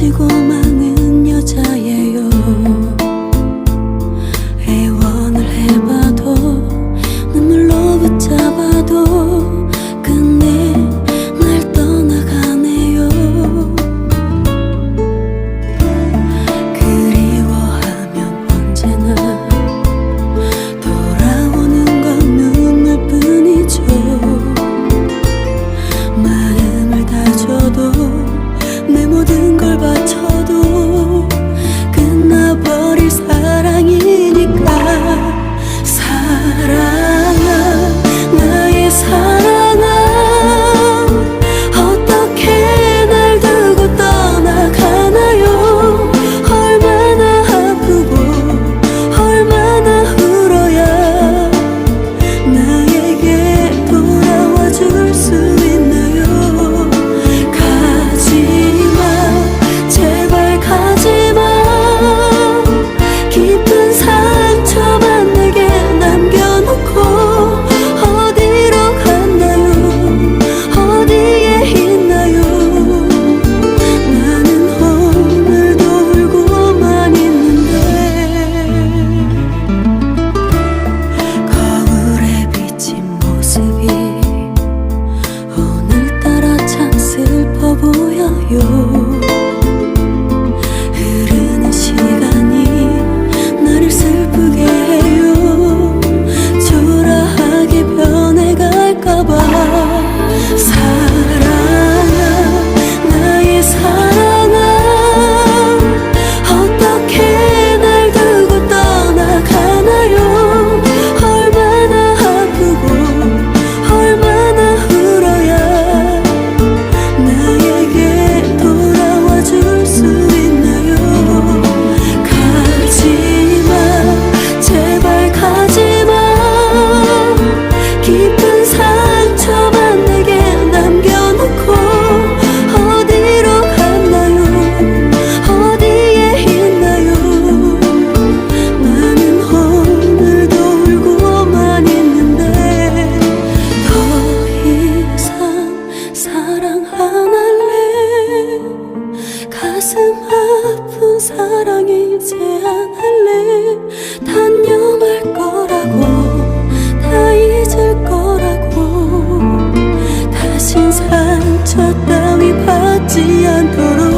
去过吗？ 사랑 이제 안 할래. 단념할 거라고 다 잊을 거라고. 다신 상처 따위 받지 않도록